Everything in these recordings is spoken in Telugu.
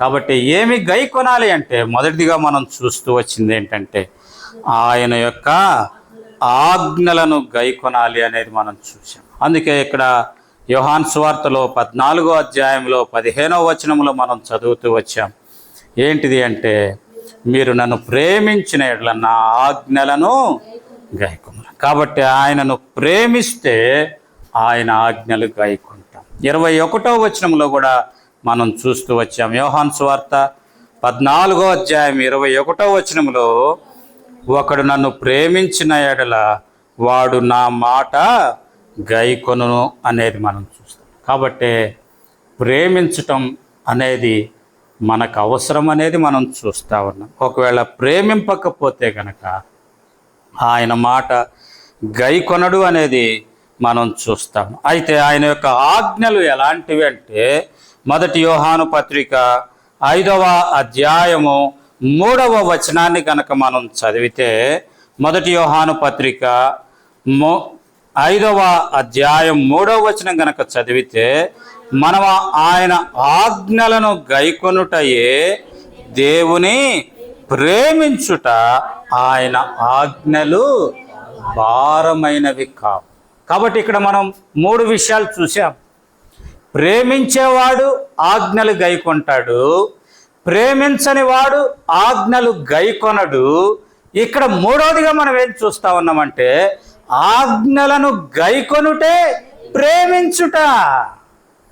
కాబట్టి ఏమి గై కొనాలి అంటే మొదటిదిగా మనం చూస్తూ వచ్చింది ఏంటంటే ఆయన యొక్క ఆజ్ఞలను గై కొనాలి అనేది మనం చూసాం అందుకే ఇక్కడ యోహాన్ స్వార్తలో పద్నాలుగో అధ్యాయంలో పదిహేనో వచనంలో మనం చదువుతూ వచ్చాం. ఏంటిది అంటే మీరు నన్ను ప్రేమించిన ఎడ్ల నా ఆజ్ఞలను గైకొన కాబట్టి ఆయనను ప్రేమిస్తే ఆయన ఆజ్ఞలు గైకుంటాం ఇరవై ఒకటో వచనంలో కూడా మనం చూస్తూ వచ్చాం. యోహాన్ స్వార్త పద్నాలుగో అధ్యాయం ఇరవై ఒకటో వచనంలో ఒకడు నన్ను ప్రేమించిన ఎడల వాడు నా మాట గైకొను అనేది మనం చూస్తాం. కాబట్టి ప్రేమించటం అనేది మనకు అవసరం అనేది మనం చూస్తూ ఉన్నాం. ఒకవేళ ప్రేమింపకపోతే కనుక ఆయన మాట గైకొనడు అనేది మనం చూస్తాం. అయితే ఆయన యొక్క ఆజ్ఞలు ఎలాంటివి అంటే మొదటి యోహాను పత్రిక ఐదవ అధ్యాయము మూడవ వచనాన్ని కనుక మనం చదివితే మొదటి యోహాను పత్రిక మో ఐదవ అధ్యాయం మూడవ వచనం గనక చదివితే మనం ఆయన ఆజ్ఞలను గైకొనుటయే దేవుని ప్రేమించుట ఆయన ఆజ్ఞలు భారమైనవి కావు. కాబట్టి ఇక్కడ మనం మూడు విషయాలు చూసాం ప్రేమించేవాడు ఆజ్ఞలు గైకొంటాడు ప్రేమించని వాడు ఆజ్ఞలు గైకొనడు. ఇక్కడ మూడవదిగా మనం ఏం చూస్తా ఉన్నామంటే ఆజ్ఞలను గైకొనుటే ప్రేమించుట.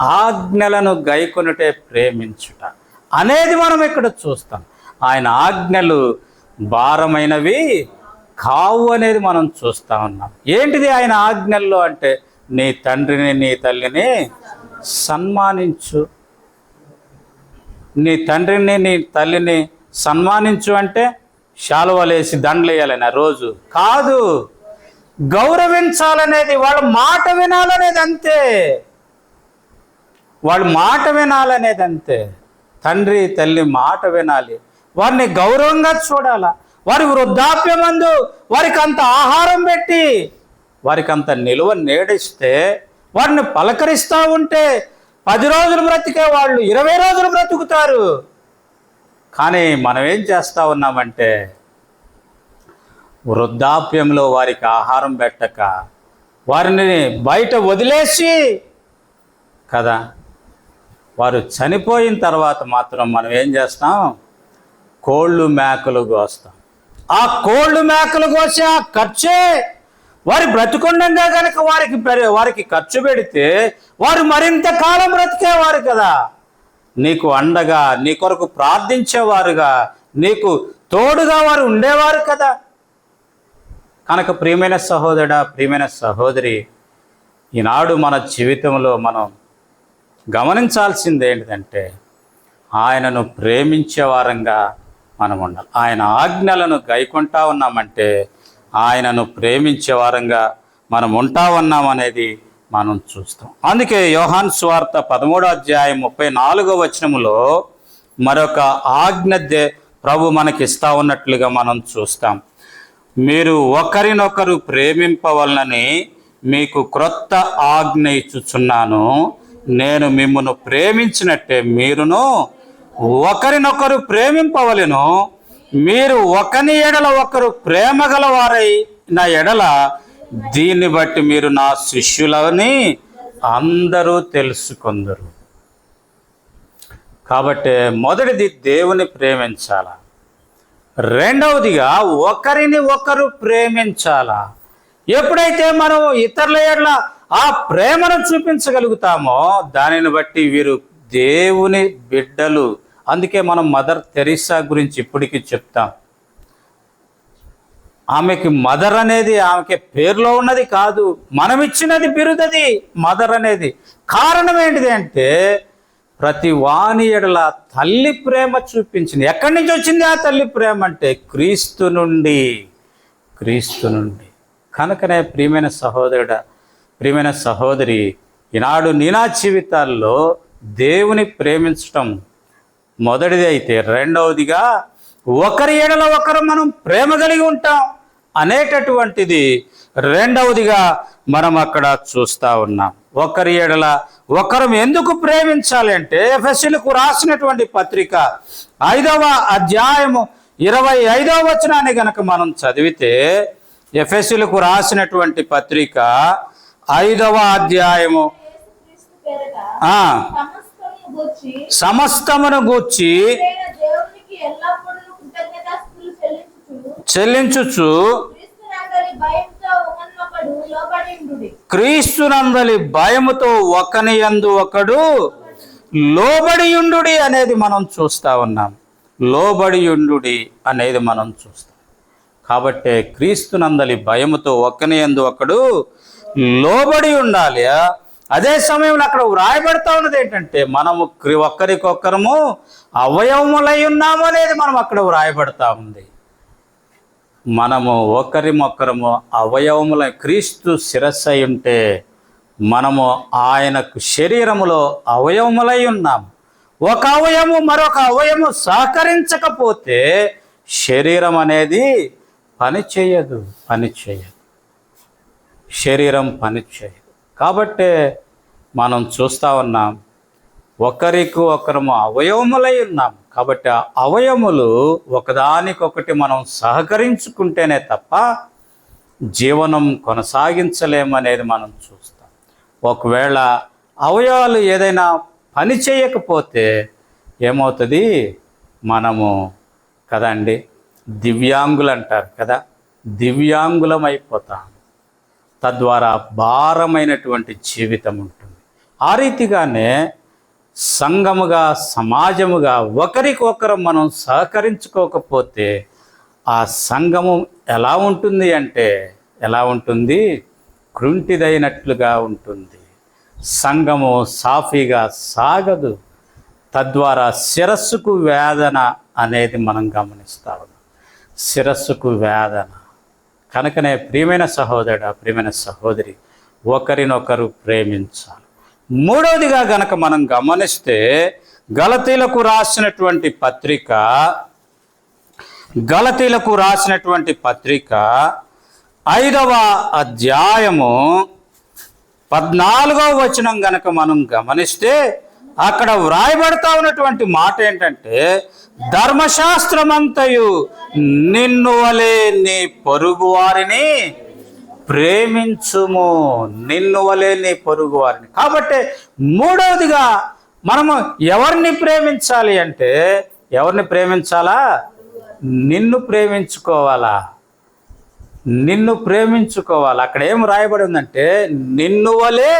ఆజ్ఞలను గైకొనుటే ప్రేమించుట. అనేది మనం ఇక్కడ చూస్తాం. ఆయన ఆజ్ఞలు భారమైనవి కావు అనేది మనం చూస్తా ఉన్నాం. ఏంటిది ఆయన ఆజ్ఞల్లో అంటే నీ తండ్రిని నీ తల్లిని సన్మానించు. నీ తండ్రిని నీ తల్లిని సన్మానించు అంటే శాలువలేసి దండలేయాలని రోజు. కాదు గౌరవించాలనేది వాళ్ళ మాట వినాలనేది అంతే. వాళ్ళు మాట వినాలనేది అంతే. తండ్రి తల్లి మాట వినాలి. వారిని గౌరవంగా చూడాలా. వారి వృద్ధాప్యమందు వారికి అంత ఆహారం పెట్టి వారికి అంత నిలువ నేడిస్తే వారిని పలకరిస్తూ ఉంటే పది రోజులు బ్రతికే వాళ్ళు ఇరవై రోజులు బ్రతుకుతారు. కానీ మనం ఏం చేస్తూ ఉన్నామంటే వృద్ధాప్యంలో వారికి ఆహారం పెట్టక వారిని బయట వదిలేసి కదా వారు చనిపోయిన తర్వాత మాత్రం మనం ఏం చేస్తాం? కోళ్ళు మేకలు కోస్తాం. ఆ కోళ్ళు మేకలు కోసి ఆ ఖర్చే వారి బ్రతుకుండగా కనుక వారికి వారికి ఖర్చు పెడితే వారు మరింత కాలం బ్రతికేవారు కదా. నీకు అండగా నీ కొరకు ప్రార్థించేవారుగా నీకు తోడుగా వారు ఉండేవారు కదా. కనుక ప్రియమైన సహోదరుడా ప్రియమైన సహోదరి ఈనాడు మన జీవితంలో మనం గమనించాల్సింది ఏంటిదంటే ఆయనను ప్రేమించే వారంగా మనం ఉండాలి. ఆయన ఆజ్ఞలను గైకుంటా ఉన్నామంటే ఆయనను ప్రేమించే వారంగా మనం ఉంటా ఉన్నాం అనేది మనం చూస్తాం. అందుకే యోహాన్ స్వార్త పదమూడో అధ్యాయం ముప్పై నాలుగో వచనములో మరొక ఆజ్ఞ దే- ప్రభు మనకి ఇస్తా ఉన్నట్లుగా మనం చూస్తాం. మీరు ఒకరినొకరు ప్రేమింపవలనని మీకు క్రొత్త ఆజ్ఞ ఇచ్చుచున్నాను. నేను మిమ్మను ప్రేమించినట్టే మీరును ఒకరినొకరు ప్రేమింపవలెను. మీరు ఒకని ఎడల ఒకరు ప్రేమ గలవారై నా ఎడల దీన్ని బట్టి మీరు నా శిష్యులని అందరూ తెలుసుకుందరు. కాబట్టి మొదటిది దేవుని ప్రేమించాలా? రెండవదిగా ఒకరిని ఒకరు ప్రేమించాలా? ఎప్పుడైతే మనం ఇతరుల ఎడల ఆ ప్రేమను చూపించగలుగుతామో దానిని బట్టి వీరు దేవుని బిడ్డలు. అందుకే మనం మదర్ తెరీసా గురించి ఇప్పటికీ చెప్తాం. ఆమెకి మదర్ అనేది ఆమెకి పేరులో ఉన్నది కాదు మనం ఇచ్చినది బిరుదది మదర్ అనేది. కారణం ఏంటిది అంటే ప్రతి వాణి ఎడల తల్లి ప్రేమ చూపించింది. ఎక్కడి నుంచి వచ్చింది ఆ తల్లి ప్రేమ అంటే క్రీస్తు నుండి క్రీస్తు నుండి. కనుకనే ప్రియమైన సహోదరుడ ప్రియమైన సహోదరి ఈనాడు నీనా జీవితాల్లో దేవుని ప్రేమించటం మొదటిది అయితే రెండవదిగా ఒకరి ఏడల ఒకరు మనం ప్రేమ కలిగి ఉంటాం అనేటటువంటిది రెండవదిగా మనం అక్కడ చూస్తా ఉన్నాం. ఒకరి ఏడల ఒకరు ఎందుకు ప్రేమించాలి అంటే ఎఫ్ఎస్సీలకు రాసినటువంటి పత్రిక ఐదవ అధ్యాయము ఇరవై ఐదవ వచనాన్ని గనక మనం చదివితే ఎఫ్ఎస్సీలకు రాసినటువంటి పత్రిక ఐదవ అధ్యాయము. సమస్తమును గూర్చి చెల్లించుచు క్రీస్తునందలి భయముతో ఒకని యందు ఒకడు లోబడియుండు అనేది మనం చూస్తా ఉన్నాం. లోబడియుండు అనేది మనం చూస్తాం. కాబట్టి క్రీస్తునందలి భయముతో ఒకని యందు ఒకడు లోబడి ఉండాలి. అదే సమయంలో అక్కడ వ్రాయబడతా ఉన్నది ఏంటంటే మనము ఒక్కరికొక్కరము అవయవములై ఉన్నాము అనేది మనం అక్కడ వ్రాయబడతా ఉంది. మనము ఒకరిమొక్కరము అవయవముల క్రీస్తు శిరస్సు ఉంటే మనము ఆయనకు శరీరములో అవయవములై ఉన్నాం. ఒక అవయము మరొక అవయము సహకరించకపోతే శరీరం అనేది పని చేయదు పని చేయదు శరీరం పని చేయదు కాబట్టే మనం చూస్తా ఉన్నాం ఒకరికి ఒకరము అవయవములై ఉన్నాం. కాబట్టి ఆ అవయములు ఒకదానికొకటి మనం సహకరించుకుంటేనే తప్ప జీవనం కొనసాగించలేమనేది మనం చూస్తాం. ఒకవేళ అవయవాలు ఏదైనా పని చేయకపోతే ఏమవుతుంది? మనము కదండి దివ్యాంగులు అంటారు కదా దివ్యాంగులం అయిపోతాం తద్వారా భారమైనటువంటి జీవితం ఉంటుంది. ఆ రీతిగానే సంఘముగా సమాజముగా ఒకరికొకరు మనం సహకరించుకోకపోతే ఆ సంఘము ఎలా ఉంటుంది అంటే ఎలా ఉంటుంది? కృంటిదైనట్లుగా ఉంటుంది. సంఘము సాఫీగా సాగదు. తద్వారా శిరస్సుకు వేదన అనేది మనం గమనిస్తాము శిరస్సుకు వేదన. కనుకనే ప్రియమైన సహోదరుడు ప్రియమైన సహోదరి ఒకరినొకరు ప్రేమించాలి. మూడవదిగా గనక మనం గమనిస్తే గలతీలకు రాసినటువంటి పత్రిక గలతీలకు రాసినటువంటి పత్రిక ఐదవ అధ్యాయము పద్నాలుగవ వచనం గనక మనం గమనిస్తే అక్కడ వ్రాయబడతా ఉన్నటువంటి మాట ఏంటంటే ధర్మశాస్త్రమంతయు నిన్ను వలే నీ పొరుగు వారిని ప్రేమించుము. నిన్ను వలే నీ పొరుగు వారిని కాబట్టి మూడవదిగా మనము ఎవరిని ప్రేమించాలి అంటే ఎవరిని ప్రేమించాలా? నిన్ను ప్రేమించుకోవాలా? నిన్ను ప్రేమించుకోవాలి? అక్కడ ఏం రాయబడి ఉందంటే నిన్ను వలే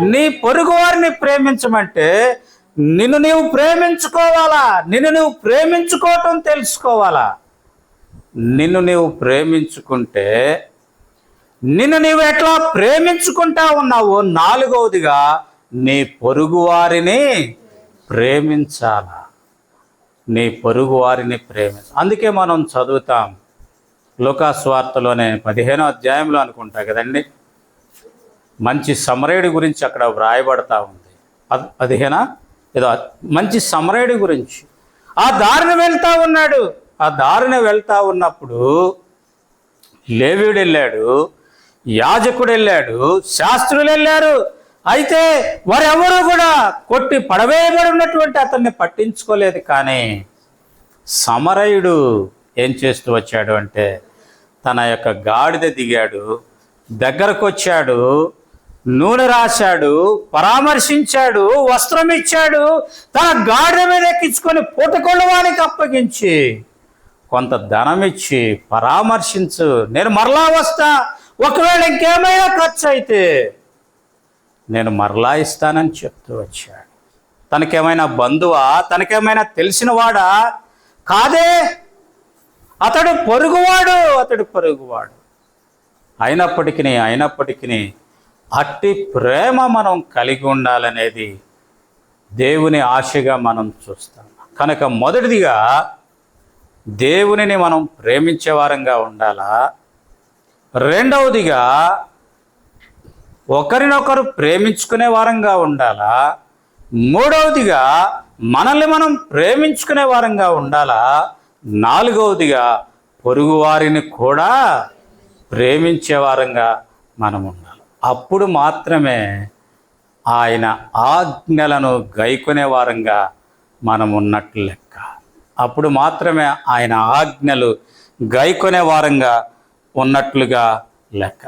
నీ పొరుగు వారిని ప్రేమించమంటే నిన్ను నీవు ప్రేమించుకోవాలా? నిన్ను నువ్వు ప్రేమించుకోవటం తెలుసుకోవాలా? నిన్ను నీవు ప్రేమించుకుంటే నిన్ను నీవు ఎట్లా ప్రేమించుకుంటా ఉన్నావు నాలుగవదిగా నీ పొరుగు వారిని ప్రేమించాలా? నీ పొరుగు వారిని ప్రేమించ అందుకే మనం చదువుతాం. లోకాస్వార్తలోనే పదిహేనో అధ్యాయంలో అనుకుంటా కదండి? మంచి సమరేయుడి గురించి అక్కడ వ్రాయబడతా ఉంది. అది పదిహేనా ఏదో మంచి సమరేయుడి గురించి. ఆ దారిన వెళ్తా ఉన్నాడు. ఆ దారిన వెళ్తా ఉన్నప్పుడు లేవీడు వెళ్ళాడు యాజకుడు వెళ్ళాడు శాస్త్రులు వెళ్ళారు అయితే వారెవరూ కూడా కొట్టి పడవేయబడి ఉన్నటువంటి అతన్ని పట్టించుకోలేదు కానీ సమరయుడు ఏం చేస్తూ వచ్చాడు అంటే తన యొక్క గాడిద దిగాడు దగ్గరకు వచ్చాడు నూనె రాశాడు పరామర్శించాడు వస్త్రం ఇచ్చాడు తన గాడిద మీద ఎక్కించుకొని పుటకొళ్ళవానికి అప్పగించి కొంత ధనం ఇచ్చి పరామర్శించు. నేను మరలా వస్తా ఒకవేళ ఇంకేమైనా ఖర్చు అయితే నేను మరలా ఇస్తానని చెప్తూ వచ్చాడు. తనకేమైనా బంధువా? తనకేమైనా తెలిసినవాడా? కాదే అతడు పొరుగువాడు అతడు పొరుగువాడు. అయినప్పటికీ అయినప్పటికీ అట్టి ప్రేమ మనం కలిగి ఉండాలనేది దేవుని ఆశగా మనం చూస్తాం. కనుక మొదటిదిగా దేవునిని మనం ప్రేమించే వారంగా ఉండాలా? రెండవదిగా ఒకరినొకరు ప్రేమించుకునే వారంగా ఉండాలా? మూడవదిగా మనల్ని మనం ప్రేమించుకునే వారంగా ఉండాలా? నాలుగవదిగా పొరుగువారిని కూడా ప్రేమించే వారంగా మనం ఉండాలి అప్పుడు మాత్రమే ఆయన ఆజ్ఞలను గైకొనే వారంగా మనం ఉన్నట్లు లెక్క. అప్పుడు మాత్రమే ఆయన ఆజ్ఞలు గైకొనే వారంగా ఉన్నట్లుగా లెక్క.